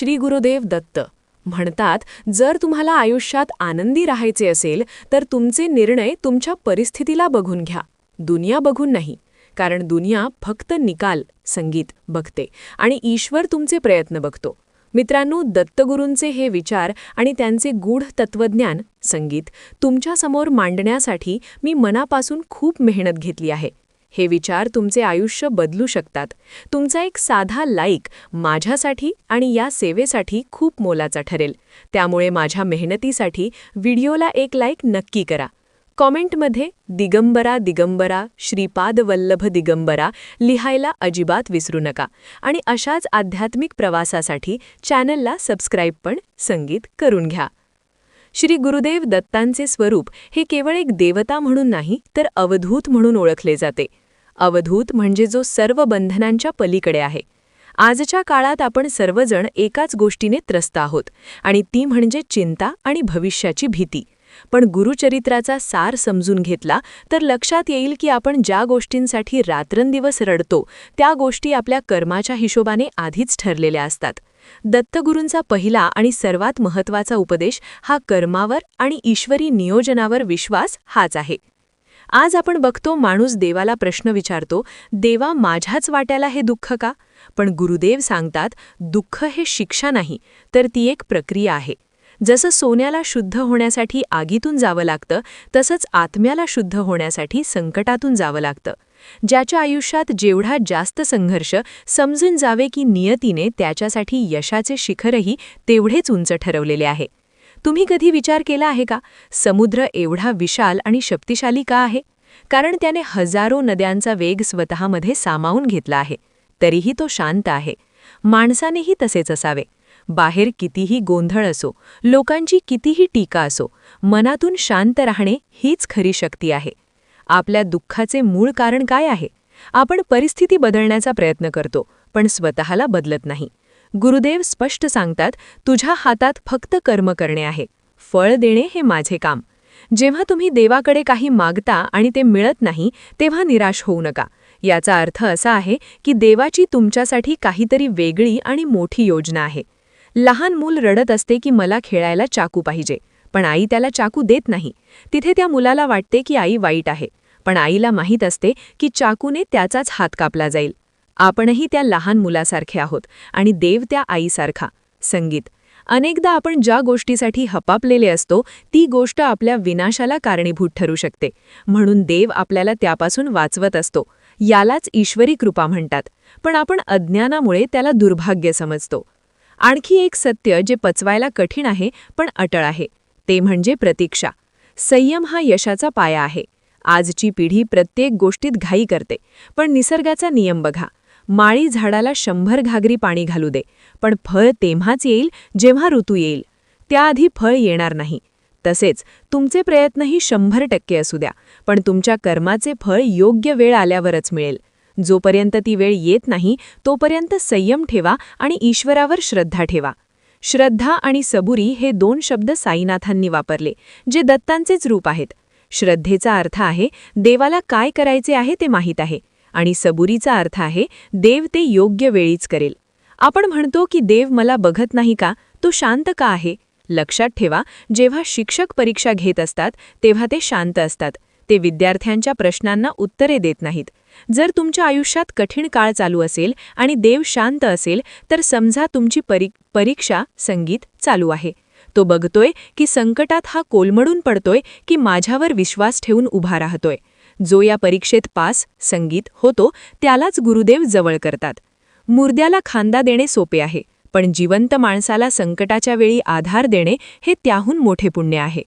श्री गुरुदेव दत्त. म्हणतात जर तुम्हाला आयुष्यात आनंदी राहायचे असेल तर तुमचे निर्णय तुमच्या परिस्थितीला बघून घ्या. दुनिया बघून नाही कारण दुनिया फक्त निकाल संगीत बघते आणि ईश्वर तुमचे प्रयत्न बघतो. मित्रांनो दत्तगुरूंचे हे विचार आणि त्यांचे गूढ तत्वज्ञान संगीत तुमच्यासमोर मांडण्यासाठी मी मनापासून खूप मेहनत घेतली आहे. हे विचार तुमचे आयुष्य बदलू शकतात. तुमचा एक साधा लाईक माझ्यासाठी आणि या सेवेसाठी खूप मोलाचा ठरेल. त्यामुळे माझ्या मेहनतीसाठी व्हिडिओला एक लाईक नक्की करा. कॉमेंटमध्ये दिगंबरा दिगंबरा श्रीपाद वल्लभ दिगंबरा लिहायला अजिबात विसरू नका. आणि अशाच आध्यात्मिक प्रवासासाठी चॅनलला सबस्क्राईब पण संगीत करून घ्या. श्री गुरुदेव दत्तांचे स्वरूप हे केवळ एक देवता म्हणून नाही तर अवधूत म्हणून ओळखले जाते. अवधूत म्हणजे जो सर्व बंधनांच्या पलीकडे आहे. आजच्या काळात आपण सर्वजण एकाच गोष्टीने त्रस्त आहोत आणि ती म्हणजे चिंता आणि भविष्याची भीती. पण गुरुचरित्राचा सार समजून घेतला तर लक्षात येईल की आपण ज्या गोष्टींसाठी रात्रंदिवस रडतो त्या गोष्टी आपल्या कर्माच्या हिशोबाने आधीच ठरलेल्या असतात. दत्तगुरूंचा पहिला आणि सर्वात महत्त्वाचा उपदेश हा कर्मावर आणि ईश्वरी नियोजनावर विश्वास हाच आहे. आज आपण बघतो माणूस देवाला प्रश्न विचारतो देवा माझ्याच वाट्याला हे दुःख का? पण गुरुदेव सांगतात दुःख हे शिक्षा नाही तर ती एक प्रक्रिया आहे. जसं सोन्याला शुद्ध होण्यासाठी आगीतून जावं लागतं तसंच आत्म्याला शुद्ध होण्यासाठी संकटातून जावं लागतं. ज्याच्या आयुष्यात जेवढा जास्त संघर्ष समजून जावे की नियतीने त्याच्यासाठी यशाचे शिखरही तेवढेच उंच ठरवलेले आहे. तुम्ही कधी विचार केला आहे का? समुद्र एवढा विशाल आणि शक्तिशाली का आहे? कारण त्याने हजारो नद्यांचा वेग स्वतःमध्ये सामावून घेतला आहे. तरीही तो शांत आहे. माणसानेही तसेच असावे. बाहेर कितीही गोंधळ असो लोकांची कितीही टीका असो मनातून शांत राहणे हीच खरी शक्ती आहे. आपल्या दुःखाचे मूळ कारण काय आहे? आपण परिस्थिती बदलण्याचा प्रयत्न करतो पण स्वतःला बदलत नाही. गुरुदेव स्पष्ट सांगतात तुझ्या हातात फक्त कर्म करणे आहे. फळ देणे हे माझे काम. जेव्हा तुम्ही देवाकडे काही मागता आणि ते मिळत नाही तेव्हा निराश होऊ नका. याचा अर्थ असा आहे की देवाची तुमच्यासाठी काहीतरी वेगळी आणि मोठी योजना आहे. लहान मूल रडत असते की मला खेळायला चाकू पाहिजे पण आई त्याला चाकू देत नाही. तिथे त्या मुलाला वाटते की आई वाईट आहे पण आईला माहीत असते की चाकूने त्याचाच हात कापला जाईल. आपणही त्या लहान मुलासारखे आहोत आणि देव त्या आईसारखा. संगीत. अनेकदा आपण ज्या गोष्टीसाठी हपापलेले असतो ती गोष्ट आपल्या विनाशाला कारणीभूत ठरू शकते. म्हणून देव आपल्याला त्यापासून वाचवत असतो. यालाच ईश्वरी कृपा म्हणतात. पण आपण अज्ञानामुळे त्याला दुर्भाग्य समजतो. आणखी एक सत्य जे पचवायला कठीण आहे पण अटळ आहे ते म्हणजे प्रतीक्षा. संयम हा यशाचा पाया आहे. आजची पिढी प्रत्येक गोष्टीत घाई करते. पण निसर्गाचा नियम बघा. माळी झाडाला शंभर घागरी पाणी घालू दे पण फळ तेव्हाच येईल जेव्हा ऋतू येईल. त्याआधी फळ येणार नाही. तसेच तुमचे प्रयत्नही शंभर टक्के असू द्या पण तुमच्या कर्माचे फळ योग्य वेळ आल्यावरच मिळेल. जोपर्यंत ती वेळ येत नाही तोपर्यंत संयम ठेवा आणि ईश्वरावर श्रद्धा ठेवा. श्रद्धा आणि सबुरी हे दोन शब्द साईनाथांनी वापरले जे दत्तांचेच रूप आहेत. श्रद्धेचा अर्थ आहे देवाला काय करायचे आहे ते माहीत आहे. आणि सबुरीचा अर्थ आहे देव ते योग्य वेळीच करेल. आपण म्हणतो की देव मला बघत नाही का? तो शांत का आहे? लक्षात ठेवा जेव्हा शिक्षक परीक्षा घेत असतात तेव्हा ते शांत असतात. ते विद्यार्थ्यांच्या प्रश्नांना उत्तरे देत नाहीत. जर तुमच्या आयुष्यात कठीण काळ चालू असेल आणि देव शांत असेल तर समजा तुमची परी परीक्षा संगीत चालू आहे. तो बघतोय की संकटात हा कोलमडून पडतोय की माझ्यावर विश्वास ठेवून उभा राहतोय. जो या परीक्षेत पास संगीत होतो त्यालाच गुरुदेव जवळ करतात. मुर्द्याला खांदा देणे सोपे आहे पण जिवंत माणसाला संकटाच्या वेळी आधार देणे हे त्याहून मोठे पुण्य आहे.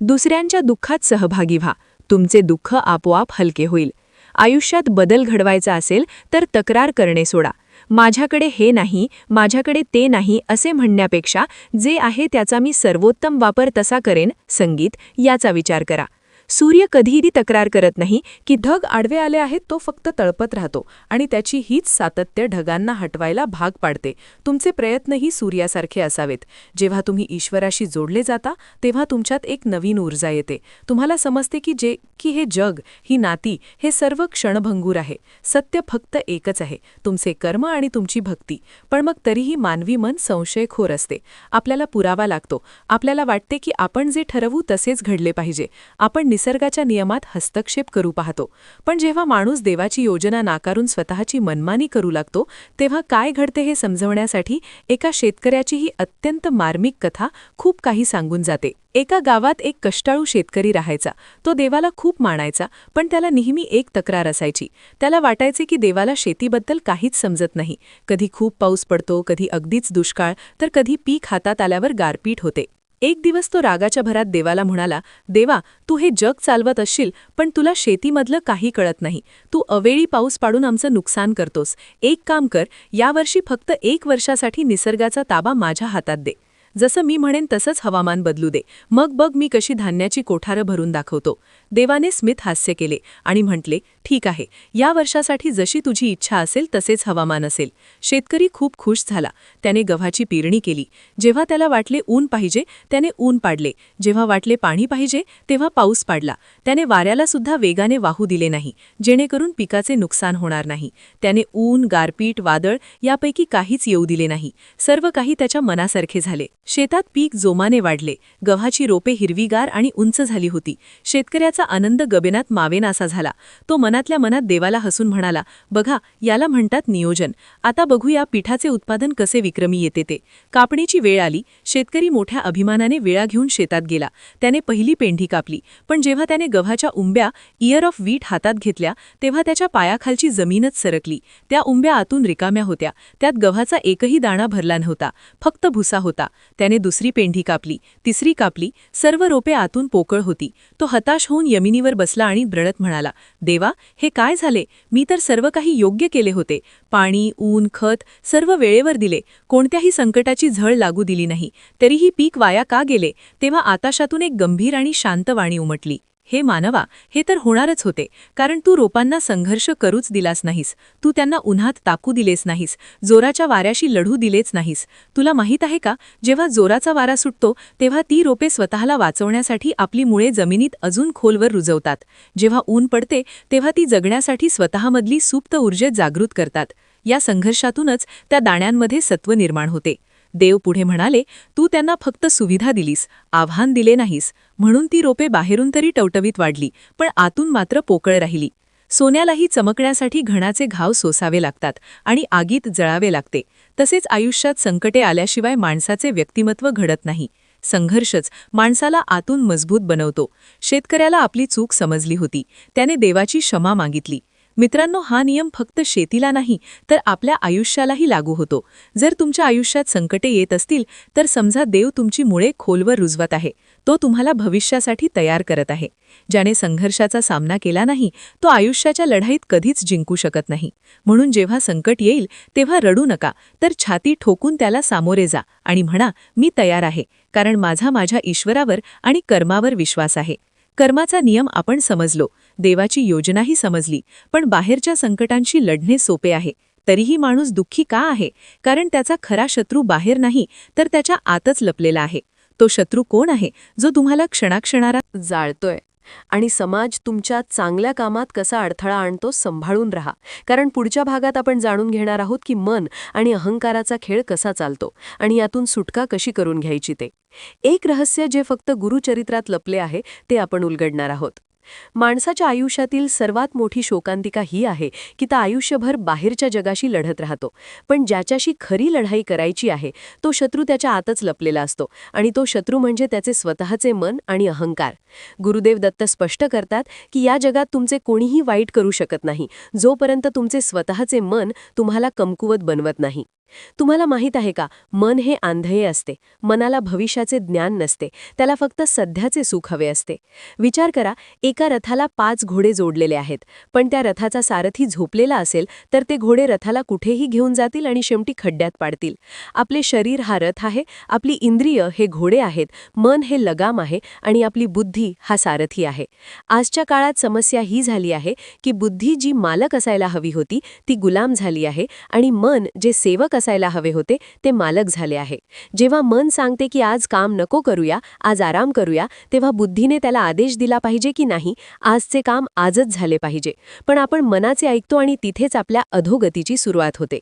दुसऱ्यांच्या दुःखात सहभागी व्हा तुमचे दुःख आपोआप हलके होईल. आयुष्यात बदल घडवायचा असेल तर तक्रार करणे सोडा. माझ्याकडे हे नाही माझ्याकडे ते नाही असे म्हणण्यापेक्षा जे आहे त्याचा मी सर्वोत्तम वापर तसा करेन संगीत याचा विचार करा. सूर्य कधीही तक्रार करत नाही की ढग आडवे आले आहेत तो फक्त तळपत राहतो आणि त्याची हीच सातत्य ढगांना हटवायला भाग पाडते. तुमचे प्रयत्नही सूर्यासारखे असावेत. जेव्हा तुम्ही ईश्वराशी जोडले जाता तेव्हा तुमच्यात एक नवीन ऊर्जा येते. तुम्हाला समजते की जे की हे जग ही नाती हे सर्व क्षणभंगूर आहे. सत्य फक्त एकच आहे. तुमचे कर्म आणि तुमची भक्ती. पण मग तरीही मानवी मन संशयखोर असते. आपल्याला पुरावा लागतो. आपल्याला वाटते की आपण जे ठरवू तसेच घडले पाहिजे. आपण निसर्गाच्या नियमात हस्तक्षेप करू पाहतो. पण जेव्हा माणूस देवाची योजना नाकारून स्वतःची मनमानी करू लागतो तेव्हा काय घडते हे समजवण्यासाठी एका शेतकऱ्याची ही अत्यंत मार्मिक कथा खूप काही सांगून जाते. एका गावात एक कष्टाळू शेतकरी राहायचा. तो देवाला खूप मानायचा पण त्याला नेहमी एक तक्रार असायची. त्याला वाटायचे की देवाला शेतीबद्दल काहीच समजत नाही. कधी खूप पाऊस पडतो कधी अगदीच दुष्काळ तर कधी पीक हातात आल्यावर गारपीट होते. एक दिवस तो रागाच्या भरात देवाला म्हणाला देवा तू हे जग चालवत असशील पण तुला शेतीमधलं काही कळत नाही. तू अवेळी पाऊस पाडून आमचं नुकसान करतोस. एक काम कर यावर्षी फक्त एक वर्षासाठी निसर्गाचा ताबा माझ्या हातात दे. जसं मी म्हणेन तसंच हवामान बदलू दे. मग बघ मी कशी धान्याची कोठारं भरून दाखवतो. देवाने स्मित हास्य केले आणि म्हटले ठीक आहे. या वर्षासाठी जशी तुझी इच्छा असेल तसेच हवामान असेल. शेतकरी खूप खुश झाला. त्याने गव्हाची पेरणी केली. जेव्हा त्याला वाटले ऊन पाहिजे त्याने ऊन पाडले. जेव्हा वाटले पाणी पाहिजे तेव्हा पाऊस पाडला. त्याने वाऱ्याला सुद्धा वेगाने वाहू दिले नाही जेणेकरून पिकाचे नुकसान होणार नाही. त्याने ऊन गारपीट वादळ यापैकी काहीच येऊ दिले नाही. सर्व काही त्याच्या मनासारखे झाले. शेतात पीक जोमाने वाढले. गव्हाची रोपे हिरवीगार आणि उंच झाली होती. शेतकऱ्याचा आनंद गबेनात मावेनासा झाला. तो मनातल्या मनात देवाला हसून म्हणाला बघा याला म्हणतात नियोजन. आता बघूया पिठाचे उत्पादन कसे विक्रमी येते ते. कापणीची वेळ आली. शेतकरी मोठ्या अभिमानाने वेळा घेऊन शेतात गेला. त्याने पहिली पेंढी कापली. पण जेव्हा त्याने गव्हाच्या उंब्या इयर ऑफ वीट हातात घेतल्या तेव्हा त्याच्या पायाखालची जमीनच सरकली. त्या उंब्या आतून रिकाम्या होत्या. त्यात गव्हाचा एकही दाणा भरला नव्हता. फक्त भुसा होता. त्याने दुसरी पेंढी कापली. तिसरी कापली. सर्व रोपे आतून पोकळ होती. तो हताश होऊन यमिनीवर बसला आणि द्रळत म्हणाला देवा हे काय झाले? मी तर सर्व काही योग्य केले होते. पाणी ऊन खत सर्व वेळेवर दिले. कोणत्याही संकटाची झळ लागू दिली नाही. तरीही पीक वाया का गेले? तेव्हा आताशातून एक गंभीर आणि शांत वाणी उमटली. हे मानवा हे तर होणारच होते. कारण तू रोपांना संघर्ष करूच दिलास नाहीस. तू त्यांना उन्हात ताकू दिलेस नाहीस. जोराच्या वाऱ्याशी लढू दिलेच नाहीस. तुला माहीत आहे का जेव्हा जोराचा वारा सुटतो तेव्हा ती रोपे स्वतःला वाचवण्यासाठी आपली मुळे जमिनीत अजून खोलवर रुजवतात. जेव्हा ऊन पडते तेव्हा ती जगण्यासाठी स्वतःमधली सुप्त ऊर्जेत जागृत करतात. या संघर्षातूनच त्या दाण्यांमध्ये सत्व निर्माण होते. देव पुढे म्हणाले तू त्यांना फक्त सुविधा दिलीस आव्हान दिले नाहीस. म्हणून ती रोपे बाहेरून तरी टवटवीत वाढली पण आतून मात्र पोकळ राहिली. सोन्यालाही चमकण्यासाठी घणाचे घाव सोसावे लागतात आणि आगीत जळावे लागते. तसेच आयुष्यात संकटे आल्याशिवाय माणसाचे व्यक्तिमत्व घडत नाही. संघर्षच माणसाला आतून मजबूत बनवतो. शेतकऱ्याला आपली चूक समजली होती. त्याने देवाची क्षमा मागितली. मित्रांनो हा नियम फक्त शेतीला नाही तर आपल्या आयुष्यालाही लागू होतो. जर तुमच्या आयुष्यात संकटे येत असतील तर समजा देव तुमची मुळे खोलवर रुजवत आहे. तो तुम्हाला भविष्यासाठी तयार करत आहे. ज्याने संघर्षाचा सामना केला नाही तो आयुष्याच्या लढाईत कधीच जिंकू शकत नाही. म्हणून जेव्हा संकट येईल तेव्हा रडू नका तर छाती ठोकून त्याला सामोरे जा आणि म्हणा मी तयार आहे कारण माझा माझ्या ईश्वरावर आणि कर्मावर विश्वास आहे. कर्माचा नियम आपण समजलो. देवाची योजनाही समजली. पण बाहेरच्या संकटांशी लढणे सोपे आहे. तरीही माणूस दुःखी का आहे? कारण त्याचा खरा शत्रू बाहेर नाही तर त्याच्या आतच लपलेला आहे. तो शत्रू कोण आहे? जो तुम्हाला क्षणाक्षणारा जाळतोय. आणि समाज तुमच्या चांगल्या कामात कसा अडथळा आणतो संभाळून राहा. कारण पुढच्या भागात आपण जाणून घेणार आहोत की मन आणि अहंकाराचा खेळ कसा चालतो आणि यातून सुटका कशी करून घ्यायची ते. एक रहस्य जे फक्त गुरुचरित्रात लपले आहे ते आपण उलगडणार आहोत. माणसाच्या आयुष्यातील सर्वात मोठी शोकांतिका ही आहे की तो आयुष्यभर बाहेरच्या जगाशी लढत राहतो. पण ज्याच्याशी खरी लढाई करायची आहे तो शत्रू त्याच्या आतच लपलेला असतो आणि तो शत्रू म्हणजे त्याचे स्वतःचे मन आणि अहंकार. गुरुदेव दत्त स्पष्ट करतात की या जगात तुमचे कोणीही वाईट करू शकत नाही जोपर्यंत तुमचे स्वतःचे मन तुम्हाला कमकुवत बनवत नाही. तुम्हाला माहीत आहे का मन हे आंधळे असते मनाला भविष्याचे ज्ञान नसते त्याला फक्त सध्याचे सुख हवे असते. विचार करा एका रथाला पाच घोडे जोडलेले आहेत पण त्या रथाचा सारथी झोपलेला असेल तर ते घोडे रथाला कुठेही घेऊन जातील आणि शेवटी खड्ड्यात पाडतील. आपले शरीर हा रथ आहे आपली इंद्रिय हे घोडे आहेत मन हे लगाम आहे आणि आपली बुद्धी हा सारथी आहे. आजच्या काळात समस्या ही झाली आहे की बुद्धी जी मालक असायला हवी होती ती गुलाम झाली आहे आणि मन जे सेवक असायला हवे होते ते मालक झाले आहे जेव्हा मन सांगते की आज काम नको करूया आज आराम करूया तेव्हा बुद्धीने त्याला आदेश दिला पाहिजे की नाही आजचे काम आजच झाले पाहिजे. पण आपण मनाचे ऐकतो आणि तिथेच आपल्या अधोगतीची सुरुवात होते.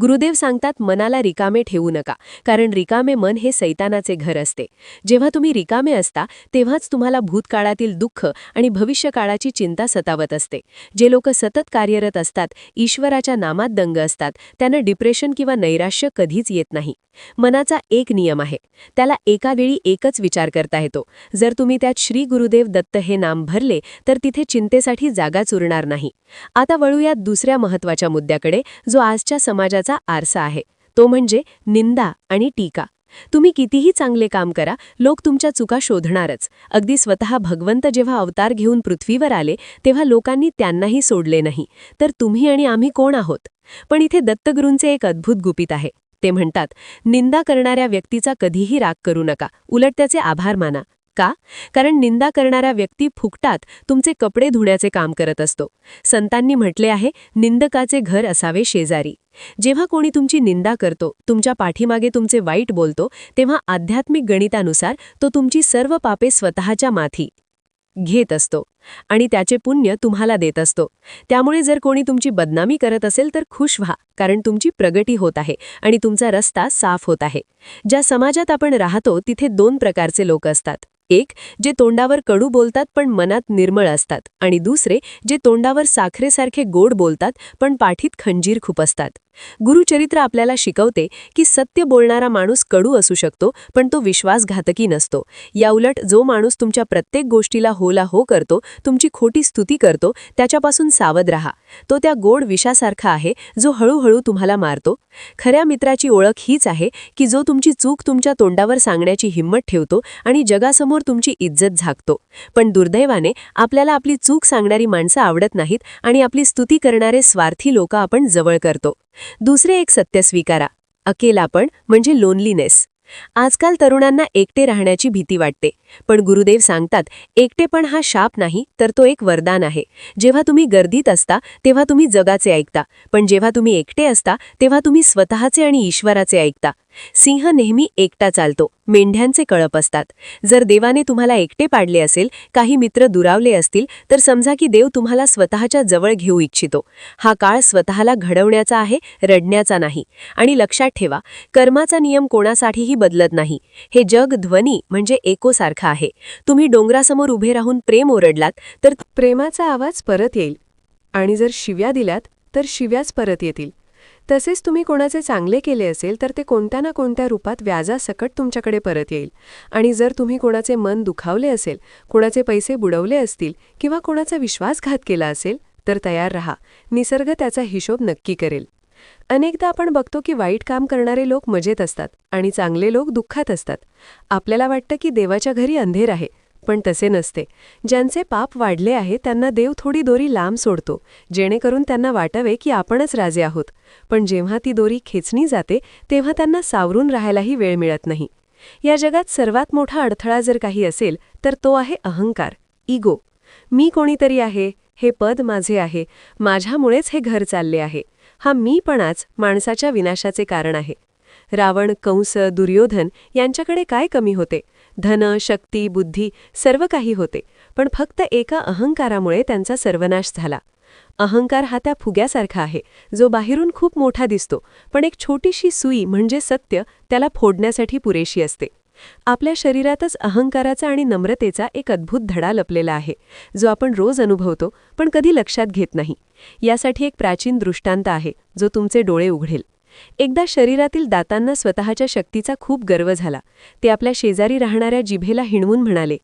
गुरुदेव सांगतात मनाला रिकामे ठेवू नका कारण रिकामे मन हे सैतानाचे घर असते. जेव्हा तुम्ही रिकामे असता तेव्हाच तुम्हाला भूतकाळातील दुःख आणि भविष्यकाळाची चिंता सतावत असते. जे लोक सतत कार्यरत असतात ईश्वराच्या नामात दंग असतात त्यांना डिप्रेशन किंवा नैराश्य कधीच येत नाही. मनाचा एक नियम आहे. त्याला एका वेळी एकच विचार करता येतो. जर तुम्ही त्यात श्री गुरुदेव दत्त हे नाम भरले तर तिथे चिंतेसाठी जागाच उरणार नाही. आता वळूयात दुसऱ्या महत्त्वाच्या मुद्द्याकडे जो आजच्या समाजाचा आरसा आहे. तो म्हणजे निंदा आणि टीका. तुम्ही कितीही चांगले काम करा लोक तुमच्या चुका शोधणारच. अगदी स्वतः भगवंत जेव्हा अवतार घेऊन पृथ्वीवर आले तेव्हा लोकांनी त्यांनाही सोडले नाही. तर तुम्ही आणि आम्ही कोण आहोत? पण इथे दत्तगुरूंचे एक अद्भुत गुपित आहे. ते म्हणतात निंदा करणाऱ्या व्यक्तीचा कधीही राग करू नका. उलट त्याचे आभार माना. का? कारण निंदा करणाऱ्या व्यक्ती फुकटात तुमचे कपडे धुण्याचे काम करत असतो. संतांनी म्हटले आहे निंदकाचे घर असावे शेजारी. जेव्हा कोणी तुमची निंदा करतो तुमच्या पाठीमागे तुमचे वाईट बोलतो तेव्हा आध्यात्मिक गणितानुसार तो तुमची सर्व पापे स्वतःच्या माथी घेत असतो आणि त्याचे पुण्य तुम्हाला देत असतो. त्यामुळे जर कोणी तुमची बदनामी करत असेल तर खुश व्हा कारण तुमची प्रगती होत आहे आणि तुमचा रस्ता साफ होत आहे. ज्या समाजात आपण राहतो तिथे दोन प्रकारचे लोक असतात. एक जे तोंडावर कडू बोलतात पण मनात निर्मळ असतात आणि दुसरे जे तोंडावर साखरेसारखे गोड बोलतात पण पाठीत खंजीर खूप असतात. गुरुचरित्र आपल्याला शिकवते की सत्य बोलणारा माणूस कडू असू शकतो पण तो विश्वासघातकी नसतो. याउलट जो माणूस तुमच्या प्रत्येक गोष्टीला होला हो करतो तुमची खोटी स्तुती करतो त्याच्यापासून सावध राहा. तो त्या गोड विषासारखा आहे जो हळूहळू तुम्हाला मारतो. खऱ्या मित्राची ओळख हीच आहे की जो तुमची चूक तुमच्या तोंडावर सांगण्याची हिंमत ठेवतो आणि जगासमोर तुमची इज्जत झाकतो. पण दुर्दैवाने आपल्याला आपली चूक सांगणारी माणसं आवडत नाहीत आणि आपली स्तुती करणारे स्वार्थी लोक आपण जवळ करतो. दुसरे एक सत्य स्वीकारा. अकेलापण म्हणजे लोनलीनेस आजकाल तरुणांना एकटे राहण्याची भीती वाटते. पण गुरुदेव सांगतात एकटेपण हा शाप नाही तर तो एक वरदान आहे. जेव्हा तुम्ही गर्दीत असता तेव्हा तुम्ही जगाचे ऐकता. पण जेव्हा तुम्ही एकटे असता तेव्हा तुम्ही स्वतःचे आणि ईश्वराचे ऐकता. सिंह नेहमी एकटा चालतो. मेंढ्यांचे कळप असतात. जर देवाने तुम्हाला एकटे पाडले असेल काही मित्र दुरावले असतील तर समजा की देव तुम्हाला स्वतःच्या जवळ घेऊ इच्छितो. हा काळ स्वतःला घडवण्याचा आहे रडण्याचा नाही. आणि लक्षात ठेवा कर्माचा नियम कोणासाठीही बदलत नाही. हे जग ध्वनी म्हणजे एकोसारखा आहे. तुम्ही डोंगरासमोर उभे राहून प्रेम ओरडलात तर प्रेमाचा आवाज परत येईल. आणि जर शिव्या दिल्यात तर शिव्याच परत येतील. तसेच तुम्ही कोणाचे चांगले केले असेल तर ते कोणत्या ना कोणत्या रूपात व्याजासकट तुमच्याकडे परत येईल. आणि जर तुम्ही कोणाचे मन दुखावले असेल कोणाचे पैसे बुडवले असतील किंवा कोणाचा विश्वासघात केला असेल तर तयार रहा. निसर्ग त्याचा हिशोब नक्की करेल. अनेकदा आपण बघतो की वाईट काम करणारे लोक मजेत असतात आणि चांगले लोक दुःखात असतात. आपल्याला वाटतं की देवाच्या घरी अंधेर आहे. पण तसे नसते. ज्यांचे पाप वाढले आहे त्यांना देव थोडी दोरी लांब सोडतो जेणेकरून त्यांना वाटावे की आपणच राजे आहोत. पण जेव्हा ती दोरी खेचणी जाते तेव्हा त्यांना सावरून राहायलाही वेळ मिळत नाही. या जगात सर्वात मोठा अडथळा जर काही असेल तर तो आहे अहंकार इगो मी कोणीतरी आहे हे पद माझे आहे माझ्यामुळेच हे घर चालले आहे. हा मीपणाच माणसाच्या विनाशाचे कारण आहे. रावण कंस दुर्योधन यांच्याकडे काय कमी होते? धन शक्ती बुद्धी सर्व काही होते पण फक्त एका अहंकारामुळे त्यांचा सर्वनाश झाला. अहंकार हा त्या फुग्यासारखा आहे जो बाहेरून खूप मोठा दिसतो पण एक छोटीशी सुई म्हणजे सत्य त्याला फोडण्यासाठी पुरेशी असते. आपल्या शरीरातच अहंकाराचा आणि नम्रतेचा एक अद्भुत धडा लपलेला आहे जो आपण रोज अनुभवतो पण कधी लक्षात घेत नाही. यासाठी एक प्राचीन दृष्टांत आहे जो तुमचे डोळे उघडेल. एकदा शरीरातील दातांना स्वतःच्या शक्तीचा खूप गर्व झाला. ते आपल्या शेजारी राहणाऱ्या जिभेला हिणवून म्हणाले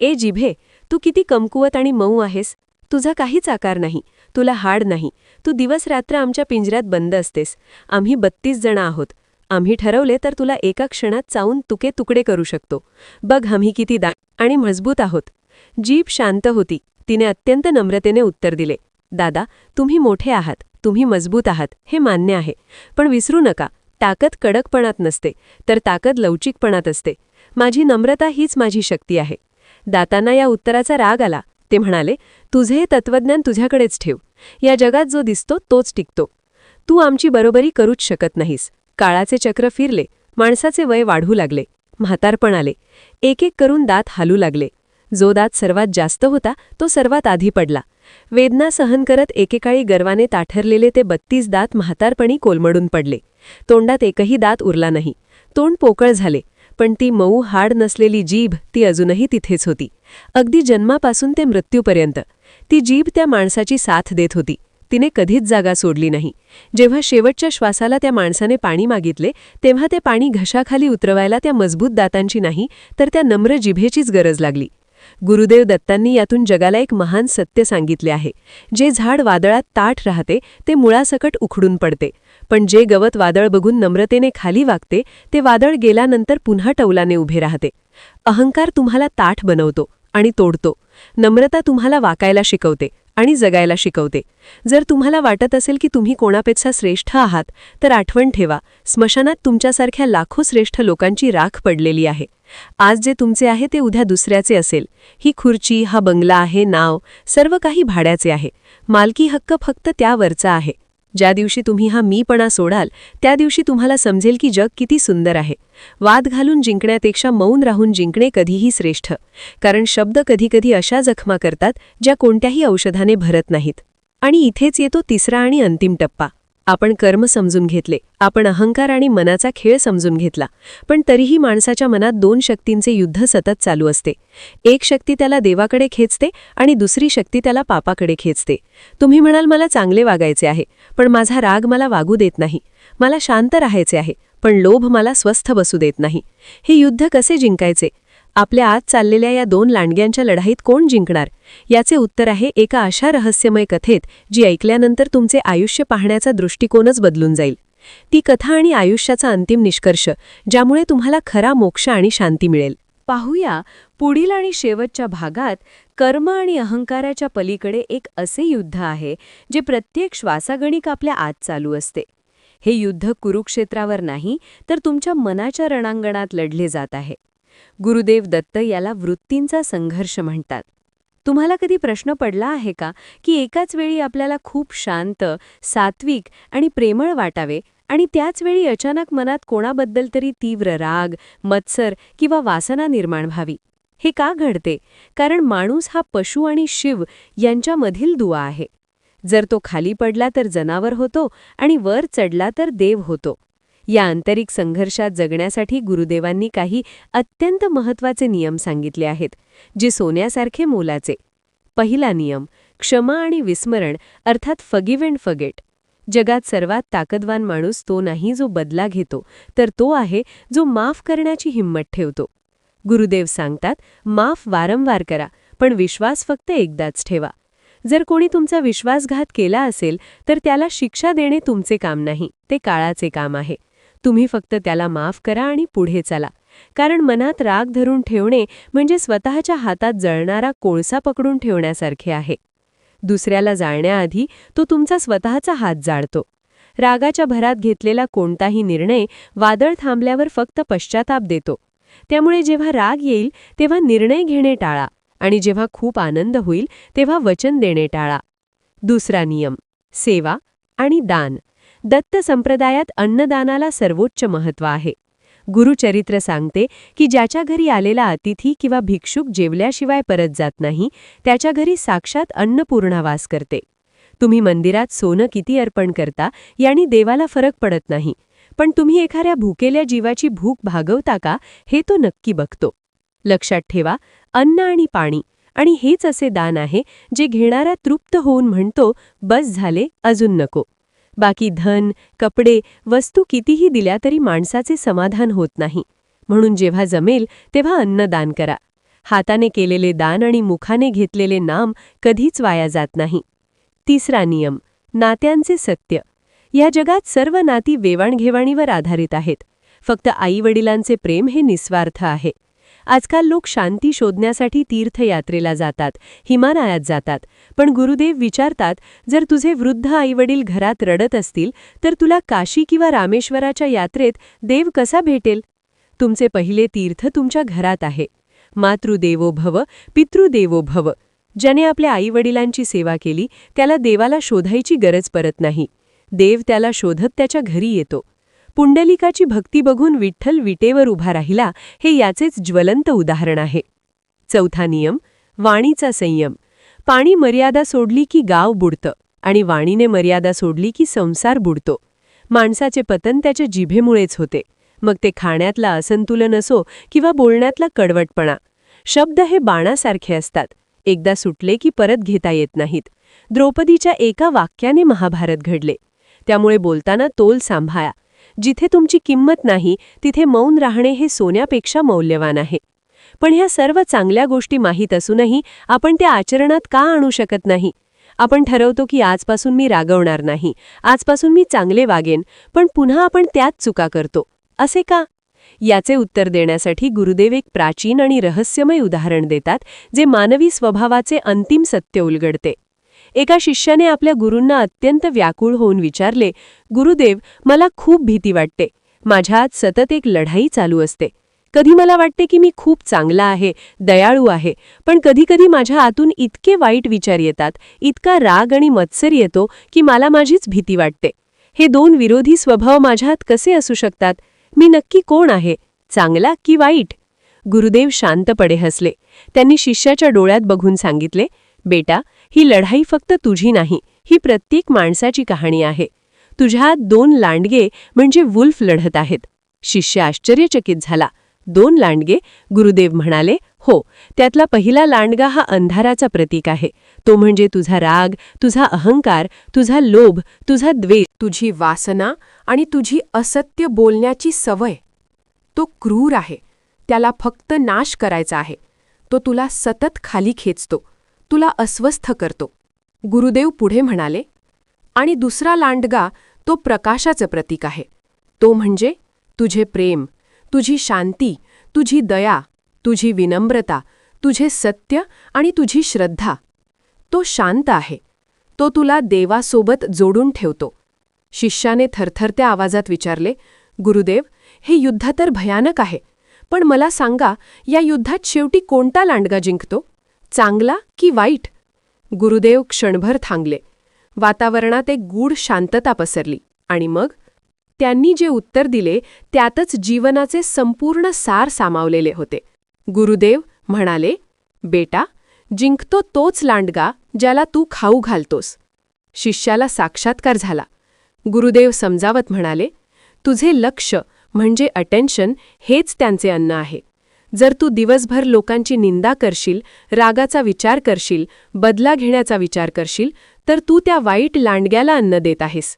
ए जिभे तू किती कमकुवत आणि मऊ आहेस. तुझा काहीच आकार नाही. तुला हाड नाही. तू दिवस रात्र आमच्या पिंजऱ्यात बंद असतेस. आम्ही बत्तीस जण आहोत. आम्ही ठरवले तर तुला एका क्षणात चावून तुके तुकडे करू शकतो. बघ आम्ही किती दा आणि मजबूत आहोत. जीभ शांत होती. तिने अत्यंत नम्रतेने उत्तर दिले दादा तुम्ही मोठे आहात. तुम्ही मजबूत आहात हे मान्य आहे. पण विसरू नका ताकद कडकपणात नसते तर ताकद लवचिकपणात असते. माझी नम्रता हीच माझी शक्ती आहे. दातांना या उत्तराचा राग आला ते म्हणाले तुझे हे तत्वज्ञान तुझ्याकडेच ठेव. या जगात जो दिसतो तोच टिकतो. तू आमची बरोबरी करूच शकत नाहीस. काळाचे चक्र फिरले माणसाचे वय वाढू लागले. म्हातारपण आले. एक एक करून दात हालू लागले. जो दात सर्वात जास्त होता तो सर्वात आधी पडला. वेदना सहन करत एकेकाळी गर्वाने ताठरलेले ते बत्तीस दात म्हातारपणी कोलमडून पडले. तोंडात एकही दात उरला नाही. तोंड पोकळ झाले पण ती मऊ हाड नसलेली जीभ ती अजूनही तिथेच होती. अगदी जन्मापासून ते मृत्यूपर्यंत. ती जीभ त्या माणसाची साथ देत होती. तिने कधीच जागा सोडली नाही. जेव्हा शेवटच्या श्वासाला त्या माणसाने पाणी मागितले तेव्हा ते पाणी घशाखाली उतरवायला त्या मजबूत दातांची नाही तर त्या नम्र जिभेचीच गरज लागली. गुरुदेव दत्तांनी यातून जगाला एक महान सत्य सांगितले आहे. जे झाड वादळात ताठ राहते ते मुळासकट उखडून पडते. पण जे गवत वादळ बघून नम्रतेने खाली वागते ते वादळ गेल्यानंतर पुन्हा टौलाने उभे राहते. अहंकार तुम्हाला ताठ बनवतो आणि तोडतो. नम्रता तुम्हाला वाकायला शिकवते. आणि जगायला शिकवते. जर तुम्हाला वाटत असेल की तुम्ही कोणापेक्षा श्रेष्ठ आहात तर आठवण ठेवा. स्मशानात तुमच्यासारख्या लाखो श्रेष्ठ लोकांची राख पडलेली आहे. आज जे तुमचे आहे ते उद्या दुसऱ्याचे असेल. ही खुर्ची हा बंगला आहे नाव सर्व काही भाड्याचे आहे. मालकी हक्क फक्त त्यावरचा आहे. ज्या दिवशी तुम्ही हा मीपणा सोडाल त्या दिवशी तुम्हाला समजेल की जग किती सुंदर आहे. वाद घालून जिंकण्यापेक्षा मौन राहून जिंकणे कधीही श्रेष्ठ. कारण शब्द कधीकधी अशा जखमा करतात ज्या कोणत्याही औषधाने भरत नाहीत. आणि इथेच येतो तिसरा आणि अंतिम टप्पा. आपण कर्म समजून घेतले आपण अहंकार आणि मनाचा खेळ समजून घेतला पण तरीही माणसाच्या मनात दोन शक्तींचे युद्ध सतत चालू असते. एक शक्ती त्याला देवाकडे खेचते आणि दुसरी शक्ती त्याला पापाकडे खेचते. तुम्ही म्हणाल मला चांगले वागायचे आहे पण माझा राग मला वागू देत नाही. मला शांत राहायचे आहे पण लोभ मला स्वस्थ बसू देत नाही. हे युद्ध कसे जिंकायचे? आपल्या आत चाललेल्या या दोन लांडग्यांच्या लढाईत कोण जिंकणार? याचे उत्तर आहे एका अशा रहस्यमय कथेत जी ऐकल्यानंतर तुमचे आयुष्य पाहण्याचा दृष्टिकोनच बदलून जाईल. ती कथा आणि आयुष्याचा अंतिम निष्कर्ष ज्यामुळे तुम्हाला खरा मोक्ष आणि शांती मिळेल. पाहूया पुढील आणि शेवटच्या भागात कर्म आणि अहंकाराच्या पलीकडे एक असे युद्ध आहे जे प्रत्येक श्वासागणिक आपल्या आत चालू असते. हे युद्ध कुरुक्षेत्रावर नाही तर तुमच्या मनाच्या रणांगणात लढले जात आहे. गुरुदेव दत्त याला वृत्तींचा संघर्ष म्हणतात. तुम्हाला कधी प्रश्न पडला आहे का की एकाच वेळी आपल्याला खूप शांत सात्विक आणि प्रेमळ वाटावे आणि त्याच वेळी अचानक मनात कोणाबद्दल तरी तीव्र राग मत्सर किंवा वासना निर्माण व्हावी? हे का घडते? कारण माणूस हा पशु आणि शिव यांच्यामधील दुवा आहे. जर तो खाली पडला तर जनावर होतो आणि वर चढला तर देव होतो. या आंतरिक संघर्षात जगण्यासाठी गुरुदेवांनी काही अत्यंत महत्त्वाचे नियम सांगितले आहेत जे सोन्यासारखे मोलाचे. पहिला नियम क्षमा आणि विस्मरण अर्थात फगिव अँड फगेट जगात सर्वात ताकदवान माणूस तो नाही जो बदला घेतो तर तो आहे जो माफ करण्याची हिंमत ठेवतो. गुरुदेव सांगतात माफ वारंवार करा पण विश्वास फक्त एकदाच ठेवा. जर कोणी तुमचा विश्वासघात केला असेल तर त्याला शिक्षा देणे तुमचे काम नाही ते काळाचे काम आहे. तुम्ही फक्त त्याला माफ करा आणि पुढे चला. कारण मनात राग धरून ठेवणे म्हणजे स्वतःच्या हातात जळणारा कोळसा पकडून ठेवण्यासारखे आहे. दुसऱ्याला जाळण्याआधी तो तुमचा स्वतःचा हात जाळतो. रागाच्या भरात घेतलेला कोणताही निर्णय वादळ थांबल्यावर फक्त पश्चाताप देतो. त्यामुळे जेव्हा राग येईल तेव्हा निर्णय घेणे टाळा आणि जेव्हा खूप आनंद होईल तेव्हा वचन देणे टाळा. दुसरा नियम सेवा आणि दान. दत्त संप्रदायात अन्नदानाला सर्वोच्च महत्त्व आहे. गुरुचरित्र सांगते की ज्याच्या घरी आलेला अतिथी किंवा भिक्षुक जेवल्याशिवाय परत जात नाही त्याच्या घरी साक्षात अन्नपूर्णा वास करते. तुम्ही मंदिरात सोनं किती अर्पण करता याने देवाला फरक पडत नाही. पण तुम्ही एखाद्या भुकेल्या जीवाची भूक भागवता का हे तो नक्की बघतो. लक्षात ठेवा अन्न आणि पाणी आणि हेच असे दान आहे जे घेणारा तृप्त होऊन म्हणतो बस झाले अजून नको. बाकी धन कपडे वस्तू कितीही दिल्या तरी माणसाचे समाधान होत नाही. म्हणून जेव्हा जमेल तेव्हा अन्न दान करा. हाताने केलेले दान आणि मुखाने घेतलेले नाम कधीच वाया जात नाही. तिसरा नियम नात्यांचे सत्य. या जगात सर्व नाती वेवाणघेवाणीवर आधारित आहेत. फक्त आईवडिलांचे प्रेम हे निस्वार्थ आहे. आजकाल लोक शांती शोधण्यासाठी तीर्थयात्रेला जातात हिमालयात जातात. पण गुरुदेव विचारतात जर तुझे वृद्ध आईवडील घरात रडत असतील तर तुला काशी किंवा रामेश्वराच्या यात्रेत देव कसा भेटेल? तुमचे पहिले तीर्थ तुमच्या घरात आहे. मातृदेवो भव पितृदेवो भव ज्याने आपल्या आईवडिलांची सेवा केली त्याला देवाला शोधायची गरज परत नाही. देव त्याला शोधत त्याच्या घरी येतो. पुंडलिकाची भक्ती बघून विठ्ठल विटेवर उभा राहिला हे याचेच ज्वलंत उदाहरण आहे. चौथा नियम वाणीचा संयम. पाणी मर्यादा सोडली की गाव बुडतं आणि वाणीने मर्यादा सोडली की संसार बुडतो. माणसाचे पतन त्याच्या जिभेमुळेच होते. मग ते खाण्यातला असंतुलन असो किंवा बोलण्यातला कडवटपणा. शब्द हे बाणासारखे असतात. एकदा सुटले की परत घेता येत नाहीत. द्रौपदीच्या एका वाक्याने महाभारत घडले. त्यामुळे बोलताना तोल सांभाळा. जिथे तुमची किंमत नाही तिथे मौन राहणे हे सोन्यापेक्षा मौल्यवान आहे. पण ह्या सर्व चांगल्या गोष्टी माहीत असूनही आपण त्या आचरणात का आणू शकत नाही? आपण ठरवतो की आजपासून मी रागवणार नाही आजपासून मी चांगले वागेन पण पुन्हा आपण त्याच चुका करतो. असे का? याचे उत्तर देण्यासाठी गुरुदेव एक प्राचीन आणि रहस्यमय उदाहरण देतात जे मानवी स्वभावाचे अंतिम सत्य उलगडते. एका शिष्याने आपल्या गुरूंना अत्यंत व्याकुळ होऊन विचारले गुरुदेव मला खूप भीती वाटते. माझ्या आत सतत एक लढाई चालू असते. कधी मला वाटते की मी खूप चांगला आहे दयाळू आहे पण कधीकधी माझ्या आतून इतके वाईट विचार येतात इतका राग आणि मत्सर येतो की मला माझीच भीती वाटते. हे दोन विरोधी स्वभाव माझ्यात कसे असू शकतात? मी नक्की कोण आहे? चांगला की वाईट? गुरुदेव शांतपणे हसले. त्यांनी शिष्याच्या डोळ्यात बघून सांगितले बेटा ही लढाई फक्त तुझी नाही ही प्रत्येक माणसाची कहाणी आहे. तुझ्या दोन लांडगे म्हणजे वुल्फ लढत आहेत. शिष्य आश्चर्यचकित झाला. दोन लांडगे? गुरुदेव म्हणाले हो त्यातला पहिला लांडगा हा अंधाराचा प्रतीक आहे. तो म्हणजे तुझा राग तुझा अहंकार तुझा लोभ तुझा द्वेष तुझी वासना आणि तुझी असत्य बोलण्याची सवय. तो क्रूर आहे. त्याला फक्त नाश करायचा आहे. तो तुला सतत खाली खेचतो. तुला अस्वस्थ करतो. गुरुदेव पुढे म्हणाले आणि दुसरा लांडगा तो प्रकाशाचं प्रतीक आहे. तो म्हणजे तुझे प्रेम तुझी शांती तुझी दया तुझी विनम्रता तुझे सत्य आणि तुझी श्रद्धा. तो शांत आहे. तो तुला देवासोबत जोडून ठेवतो. शिष्याने थरथरत्या आवाजात विचारले गुरुदेव हे युद्ध तर भयानक आहे पण मला सांगा या युद्धात शेवटी कोणता लांडगा जिंकतो? चांगला की वाईट? गुरुदेव क्षणभर थांबले. वातावरणात एक गूढ शांतता पसरली. आणि मग? त्यांनी जे उत्तर दिले त्यातच जीवनाचे संपूर्ण सार सामावलेले होते. गुरुदेव म्हणाले बेटा जिंकतो तोच लांडगा ज्याला तू खाऊ घालतोस. शिष्याला साक्षात्कार झाला. गुरुदेव समजावत म्हणाले तुझे लक्ष म्हणजे अटेन्शन हेच त्यांचे अन्न आहे. जर तू दिवसभर लोकांची निंदा करशील रागाचा विचार करशील बदला घेण्याचा विचार करशील तर तू त्या वाईट लांडग्याला अन्न देत आहेस.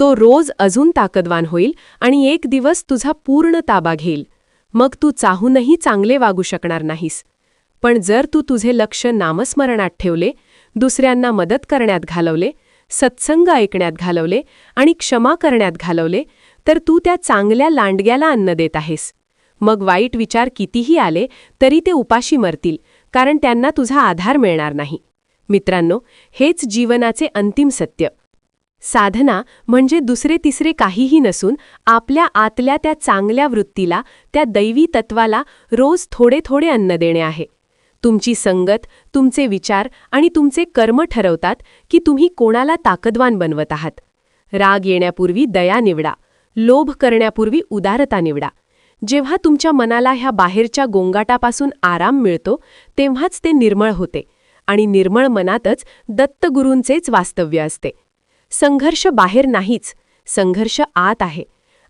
तो रोज अजून ताकदवान होईल आणि एक दिवस तुझा पूर्ण ताबा घेईल. मग तू चाहूनही चांगले वागू शकणार नाहीस. पण जर तू तुझे लक्ष नामस्मरणात ठेवले दुसऱ्यांना मदत करण्यात घालवले सत्संग ऐकण्यात घालवले आणि क्षमा करण्यात घालवले तर तू त्या चांगल्या लांडग्याला अन्न देत आहेस. मग वाईट विचार कितीही आले तरी ते उपाशी मरतील कारण त्यांना तुझा आधार मिळणार नाही. मित्रांनो हेच जीवनाचे अंतिम सत्य. साधना म्हणजे दुसरे तिसरे काहीही नसून आपल्या आतल्या त्या चांगल्या वृत्तीला त्या दैवी तत्वाला रोज थोडे थोडे अन्न देणे आहे. तुमची संगत तुमचे विचार आणि तुमचे कर्म ठरवतात की तुम्ही कोणाला ताकदवान बनवत आहात. राग येण्यापूर्वी दया निवडा. लोभ करण्यापूर्वी उदारता निवडा. जेव्हा तुमच्या मनाला ह्या बाहेरच्या गोंगाटापासून आराम मिळतो तेव्हाच ते निर्मळ होते आणि निर्मळ मनातच दत्तगुरूंचेच वास्तव्य असते. संघर्ष बाहेर नाहीच संघर्ष आत आहे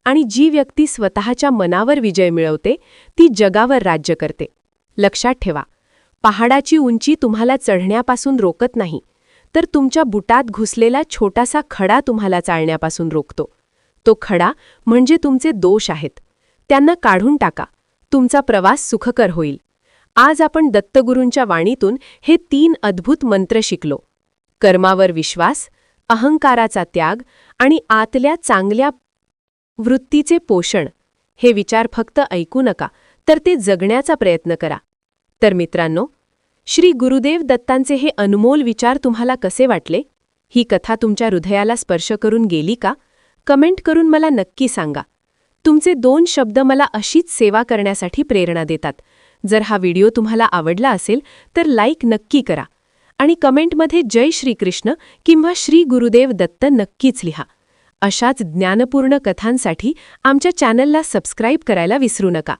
आणि जी व्यक्ती स्वतःच्या मनावर विजय मिळवते ती जगावर राज्य करते. लक्षात ठेवा पहाडाची उंची तुम्हाला चढण्यापासून रोकत नाही तर तुमच्या बुटात घुसलेला छोटासा खडा तुम्हाला चालण्यापासून रोखतो तो खडा म्हणजे तुमचे दोष आहेत. त्यांना काढून टाका. तुमचा प्रवास सुखकर होईल. आज आपण दत्तगुरूंच्या वाणीतून हे तीन अद्भुत मंत्र शिकलो. कर्मावर विश्वास अहंकाराचा त्याग आणि आतल्या चांगल्या वृत्तीचे पोषण हे विचार फक्त ऐकू नका तर ते जगण्याचा प्रयत्न करा. तर मित्रांनो श्री गुरुदेव दत्तांचे हे अनमोल विचार तुम्हाला कसे वाटले? ही कथा तुमच्या हृदयाला स्पर्श करून गेली का? कमेंट करून मला नक्की सांगा. तुमचे दोन शब्द मला अशीच सेवा करण्यासाठी प्रेरणा देतात. जर हा व्हिडिओ तुम्हाला आवडला असेल तर लाईक नक्की करा. आणि कमेंटमध्ये जय श्रीकृष्ण किंवा श्री गुरुदेव दत्त नक्कीच लिहा. अशाच ज्ञानपूर्ण कथांसाठी आमच्या चॅनलला सबस्क्राईब करायला विसरू नका.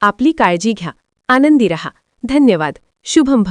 आपली काळजी घ्या. आनंदी रहा. धन्यवाद. शुभम